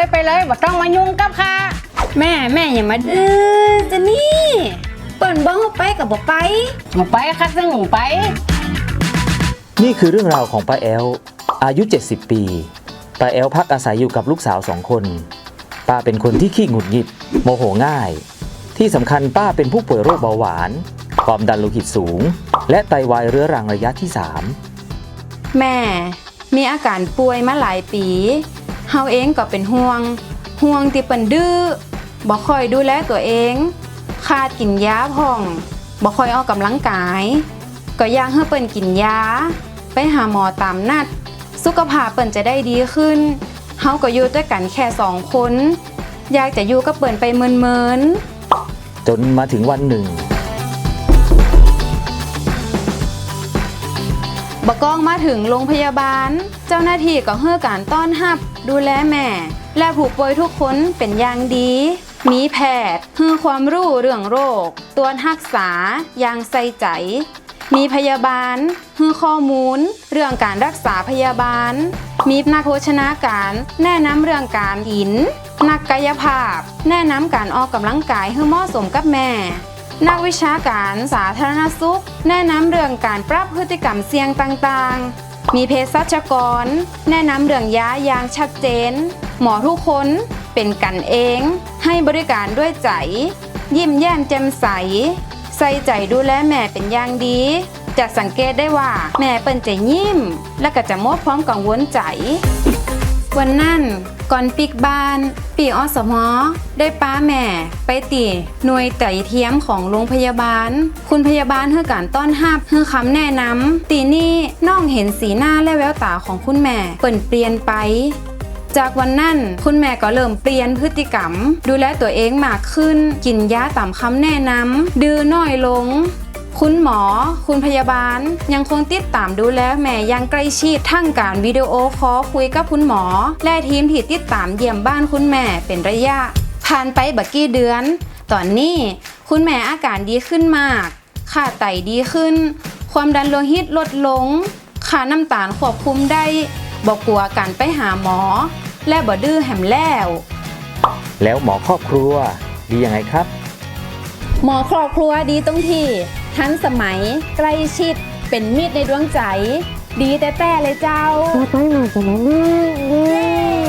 เลยไปเลยบ่ต้องมายุ่งกับข้าแม่แม่อย่ามาดื้อจะนี่เปิ่นบ้องไปกับบ่ไปหนูไปคัดซึ่งหนูไป นี่คือเรื่องราวของป้าแอล อายุ 70 ปีป้าแอลพักอาศัยอยู่กับลูกสาวสองคน ป้าเป็นคนที่ขี้หงุดหงิด โมโหง่าย ที่สำคัญป้าเป็นผู้ป่วยโรคเบาหวาน ความดันโลหิตสูง และไตวายเรื้อรังระยะที่ 3 แม่มีอาการป่วยมาหลายปี เฮาเองก็เป็นห่วง ห่วงที่เปิ่นดื้อบ่ค่อยดูแลตัวเอง ขาดกินยาพ่องบ่ค่อยออกกำลังกาย ก็อยากให้เปิ่นกินยา ไปหาหมอตามนัด สุขภาพเปิ่นจะได้ดีขึ้นเฮาก็อยู่ด้วยกันแค่สองคน อยากจะอยู่กับเปิ่นไปเมินๆจนมาถึงวันหนึ่ง บกองมาถึงโรงพยาบาล เจ้าหน้าที่ก็เฮือการต้อนรับดูแลแม่ และผู้ป่วยทุกคนเป็นอย่างดี มีแพทย์ฮือความรู้เรื่องโรค ตัวรักษาอย่างใส่ใจ มีพยาบาลฮือข้อมูล เรื่องการรักษาพยาบาล มีนักโภชนาการ แนะนำเรื่องการกิน นักกายภาพ แนะนำการออกกำลังกายให้เหมาะสมกับแม่ นักวิชาการสาธารณสุข แนะนำเรื่องการปรับพฤติกรรมเสี่ยงต่างๆ มีเภสัชกร แนะนำเรื่องยาอย่างชัดเจน หมอทุกคนเป็นกันเอง ให้บริการด้วยใจ ยิ้มแย้มแจ่มใส ใส่ใจดูแลแม่เป็นอย่างดี จะสังเกตได้ว่าแม่เปิ้นจะยิ้ม และก็จะมดพร้อมกังวลใจ วันนั้น ก่อนปิกบ้าน ปีอสมอได้ป้าแม่ ไปตีหน่วยไตรเทียมของโรงพยาบาล คุณพยาบาลเฮือการต้อนรับเฮือคำแนะนำตีนี่น้องเห็นสีหน้าและแววตาของคุณแม่เปิ่นเปลี่ยนไปจากวันนั้นคุณแม่ก็เริ่มเปลี่ยนพฤติกรรม ดูแลตัวเองมากขึ้น กินยาตามคำแนะนำดื้อน้อยลง คุณหมอ คุณพยาบาล ยังคงติดตามดูแลแม่อยังใกล้ชิดทั้งการวิดีโอคอลคุยกับคุณหมอ และทีมที่ติดตามเยี่ยมบ้านคุณแม่เป็นระยะ ผ่านไปบักกี้เดือน ตอนนี้คุณแม่อาการดีขึ้นมาก ค่าไตดีขึ้น ความดันโลหิตลดลง ค่าน้ำตาลควบคุมได้บอกกลัวการไปหาหมอ และบ่ดื้อแหมแล้ว แล้วหมอครอบครัวดียังไงครับ หมอครอบครัวดีตรงที่ ทันสมัย ใกล้ชิด เป็นมิตรในดวงใจ ดีแต่แต่เลยเจ้าเราไปหนกันนะแม่